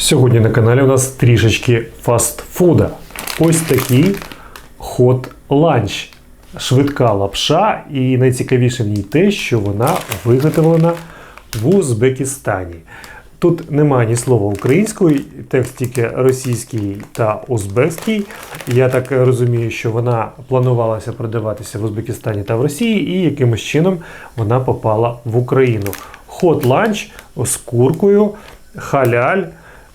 Сьогодні на каналі у нас трішечки фастфуда. Ось такий хот ланч. Швидка лапша, і найцікавіше в ній те, що вона виготовлена в Узбекистані. Тут немає ні слова української, текст тільки російський та узбекський. Я так розумію, що вона планувалася продаватися в Узбекистані та в Росії, і якимось чином вона попала в Україну. Хот ланч з куркою, халяль.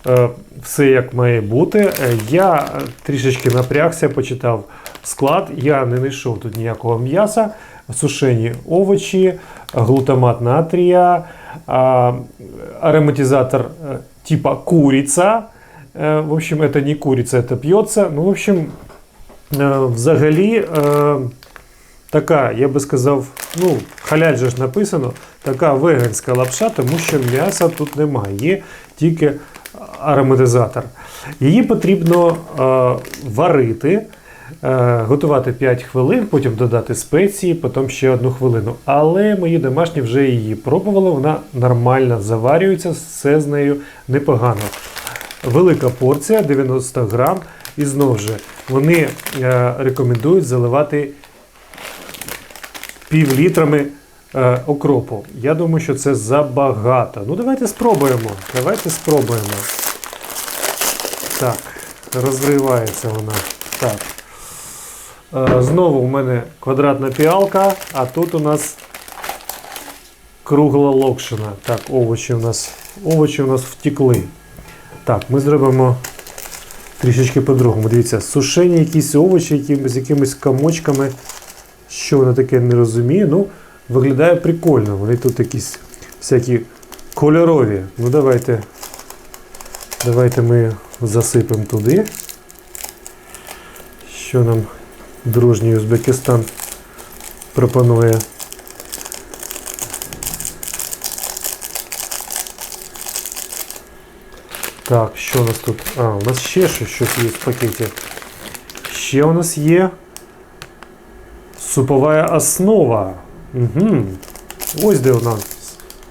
Е, Все як має бути. Е, Я е, трішечки напрягся, почитав склад. Я не знайшов тут ніякого м'яса, сушені овочі, глутамат натрія, а, ароматизатор э, типа курица. Э, В общем, это не курица, это пьется. Ну, в общем, э, взагалі э, така, я би сказав, ну, халяль же ж написано, така веганська лапша, тому що м'яса тут немає, є тільки ароматизатор. Її потрібно е, варити. Е, Готувати 5 хвилин, потім додати спеції, потім ще одну хвилину. Але мої домашні вже її пробували, вона нормально заварюється, все з нею непогано. Велика порція 90 грам. І знову ж вони е, рекомендують заливати пів літрами е, окропу. Я думаю, що це забагато. Ну, давайте спробуємо. Давайте спробуємо. Так, розривається вона. Так. Е, Знову у мене квадратна піалка, а тут у нас кругла локшина. Так, овочі у нас, овочі у нас втекли. Так, ми зробимо трішечки по-другому. Дивіться, сушені якісь овочі які, з якимись комочками. Що воно таке не розумію. Ну, виглядає прикольно. Вони тут якісь всякі кольорові. Ну давайте. Давайте ми засипемо туди. Що нам дружній Узбекистан пропонує. Так, що у нас тут? А, у нас ще щось, є в пакеті. Ще у нас є супова основа. Угу. Ось де нас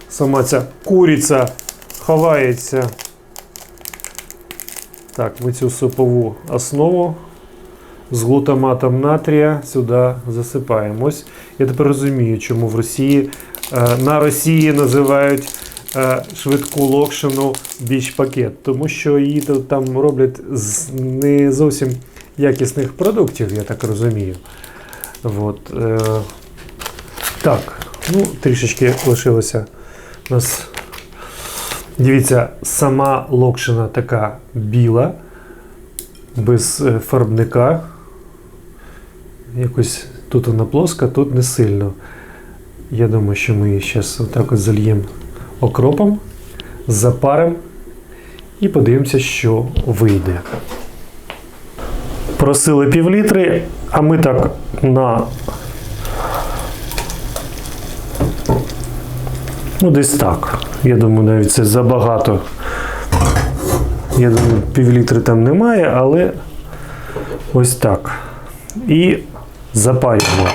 сама ця куриця ховається. Так, ми цю супову основу з глутаматом натрія сюди засипаємо. Ось я тепер розумію, чому в Росії е, на Росії називають е, швидку локшину біч пакет, тому що її там роблять з не зовсім якісних продуктів, я так розумію. От, е, так, ну, трішечки лишилося у нас. Дивіться, сама локшина така біла, без е, фарбника. Якось тут вона плоска, тут не сильно. Я думаю, що ми її зараз отак от зальємо окропом, запаримо і подивимося, що вийде. Просили півлітри, а ми так на. Ну, десь так. Я думаю, навіть це забагато. Я думаю, півлітри там немає, але ось так. І запаюємо.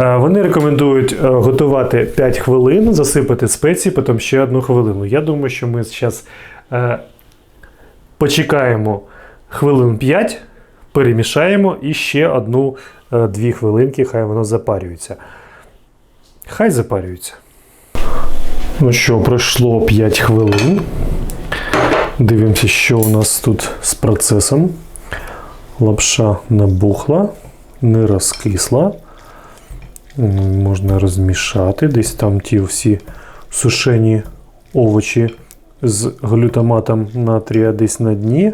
Е, Вони рекомендують е, готувати 5 хвилин, засипати спеції, потім ще одну хвилину. Я думаю, що ми зараз е, почекаємо хвилин 5, перемішаємо і ще одну-дві хвилинки, хай воно запарюється. Хай запарюється. Ну що, пройшло 5 хвилин. Дивимося, що у нас тут з процесом. Лапша набухла, не розкисла. Можна розмішати. Десь там ті всі сушені овочі з глютаматом натрія десь на дні.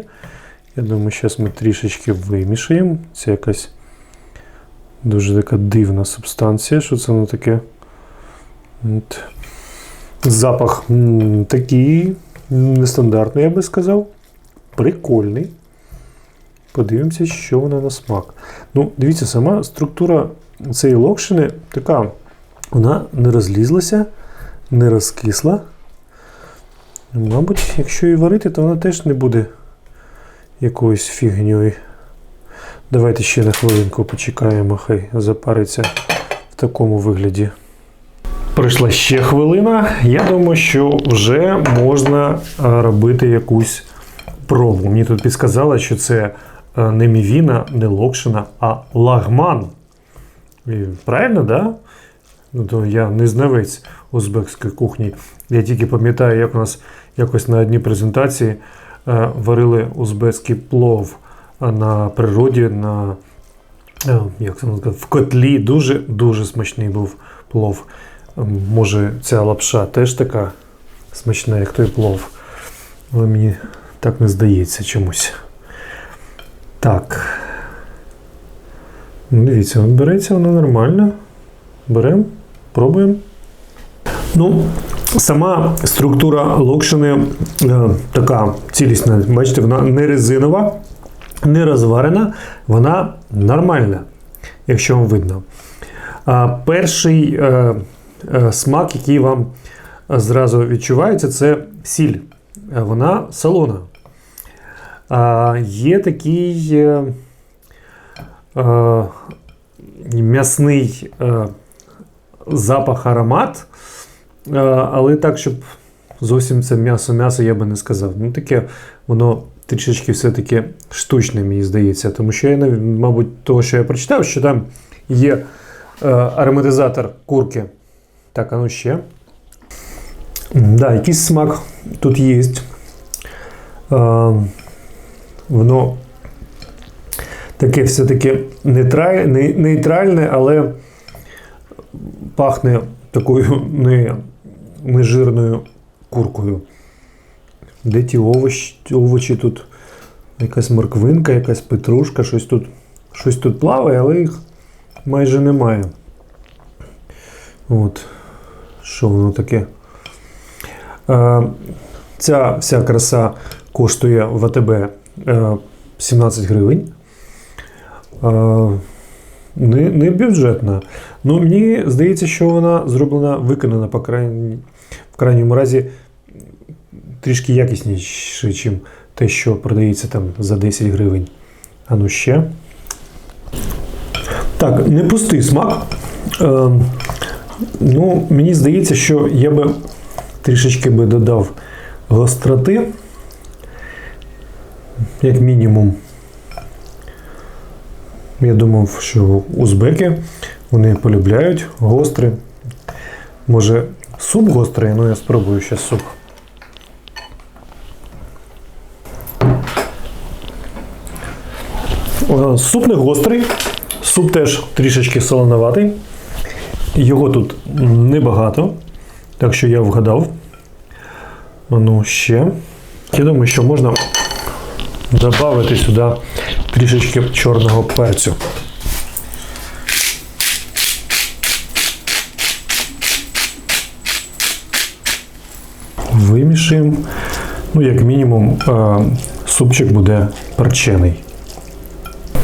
Я думаю, зараз ми трішечки вимішаємо. Це якась дуже така дивна субстанція. Що це воно таке? От. Запах такий нестандартний, я би сказав. Прикольний. Подивимося, що вона на смак. Ну, дивіться, сама структура цієї локшини така. Вона не розлізлася, не розкисла. Мабуть, якщо її варити, то вона теж не буде якоюсь фігньою. Давайте ще на хвилинку почекаємо, хай запариться в такому вигляді. Пройшла ще хвилина. Я думаю, що вже можна е, робити якусь пробу. Мені тут підсказали, що це е, не мівіна, не локшина, а лагман. Правильно, да? Ну, то я не знавець узбекської кухні. Я тільки пам'ятаю, як у нас якось на одній презентації е, варили узбекський плов на природі, на як це в котлі. Дуже дуже смачний був плов. Може, ця лапша теж така смачна, як той плов. Але мені так не здається чомусь. Так. Ну, Дивіться, береться воно нормально. Беремо, пробуємо. Ну, сама структура локшини е, така цілісна. Бачите, вона не резинова, не розварена, вона нормальна, якщо вам видно. А перший е, смак, який вам зразу відчувається, це сіль. Е, Вона солона. Є такий е, е, м'ясний е, запах, аромат, е, але так, щоб зовсім це м'ясо-м'ясо, я би не сказав. Ну, таке воно трішечки все-таки штучне, мені здається. Тому що я, мабуть, того, що я прочитав, що там є е, ароматизатор курки. Так, а ну ще. Да, якийсь смак тут є. Воно таке все-таки нейтральне, але пахне такою не, не жирною куркою. Де ті овочі, овочі тут? Якась морквинка, якась петрушка, щось тут, щось тут плаває, але їх майже немає. От. Що воно таке? Е, ця вся краса коштує в АТБ е, 17 гривень. Е, не, не бюджетна. Ну, мені здається, що вона зроблена, виконана, по крайній, в крайньому разі, трішки якісніше, ніж те, що продається там за 10 гривень. А ну ще. Так, не пустий смак. Ну, мені здається, що я би трішечки би додав гостроти, як мінімум. Я думав, що узбеки вони полюбляють гостре. Може, суп гострий, ну я спробую ще суп. Е, Суп не гострий, суп теж трішечки солоноватий. Його тут небагато, так що я вгадав. Ну, ще. Я думаю, що можна додати сюди трішечки чорного перцю. Вимішуємо. Ну, як мінімум, е, супчик буде перчений.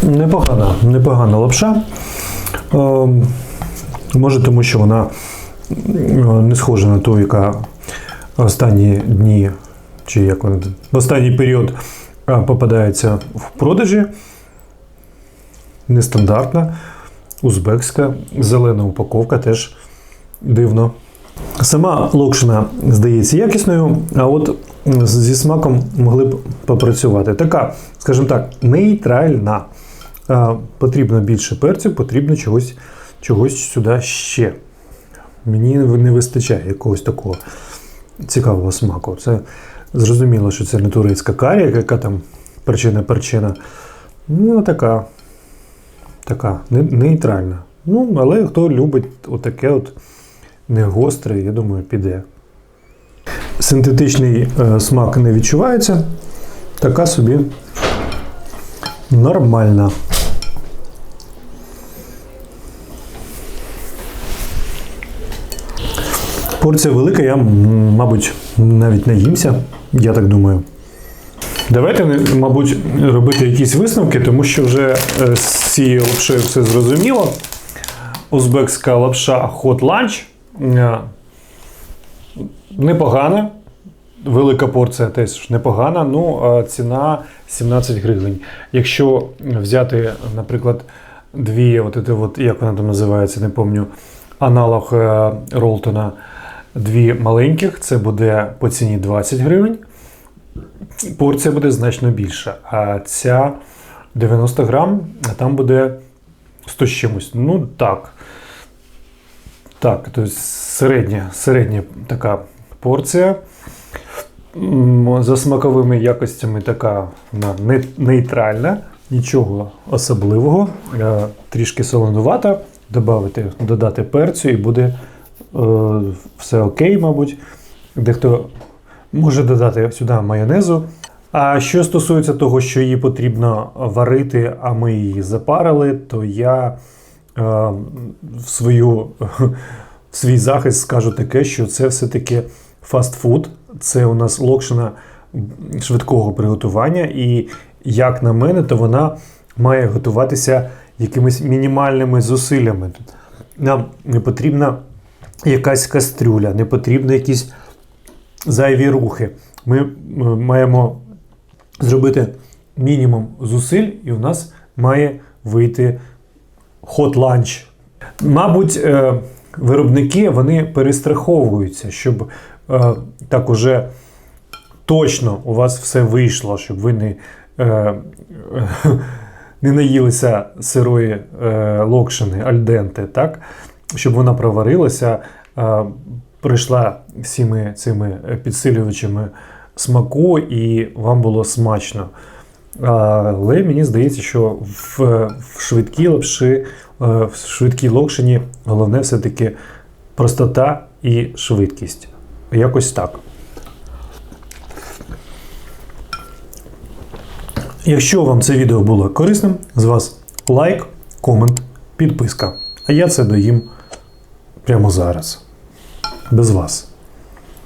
Непогана, непогана лапша. Е, Може, тому що вона е, не схожа на ту, яка останні дні, чи як вона в останній період е, попадається в продажі. Нестандартна, узбекська, зелена упаковка теж дивно. Сама локшина здається якісною, а от зі смаком могли б попрацювати. Така, скажімо так, нейтральна. Потрібно більше перцю, потрібно чогось, чогось сюди ще. Мені не вистачає якогось такого цікавого смаку. Це зрозуміло, що це не турецька карі, яка там причина-причина. Ну, така, така нейтральна. Ну, але хто любить отаке от не гостре, я думаю, піде. Синтетичний е, смак не відчувається. Така собі нормальна. Порція велика, я, мабуть, навіть наїмся, я так думаю. Давайте, мабуть, робити якісь висновки, тому що вже е, з цією лапшею все зрозуміло. Узбекська лапша Hot Lunch. е, Непогана. Велика порція теж непогана. Ну, ціна 17 гривень. Якщо взяти, наприклад, дві, от, от, як вона там називається, не пам'ятаю, аналог е, Ролтона. Дві маленьких, це буде по ціні 20 гривень. Порція буде значно більша. А ця 90 грам, там буде 100 з чимось. Ну так. Так, тобто середня, середня така порція. За смаковими якостями така вона нейтральна, нічого особливого. Е, Трішки солонувата. Добавити, додати перцю і буде все окей, мабуть. Дехто може додати сюди майонезу. А що стосується того, що її потрібно варити, а ми її запарили, то я е, в, свою, в свій захист скажу таке, що це все-таки фастфуд. Це у нас локшина швидкого приготування, і, як на мене, то вона має готуватися якимись мінімальними зусиллями. Нам не потрібна якась кастрюля, не потрібні якісь зайві рухи. Ми маємо зробити мінімум зусиль, і у нас має вийти хот ланч. Мабуть, е, виробники вони перестраховуються, щоб е, так уже точно у вас все вийшло, щоб ви не, е, не наїлися сирої е, локшини альденте, так? Щоб вона проварилася, е, пройшла всіми цими підсилювачами смаку і вам було смачно. Але мені здається, що в, в швидкій лапші, е, в швидкій локшині головне все-таки простота і швидкість. Якось так. Якщо вам це відео було корисним, з вас лайк, комент, підписка. А я це доїм прямо зараз. Без вас.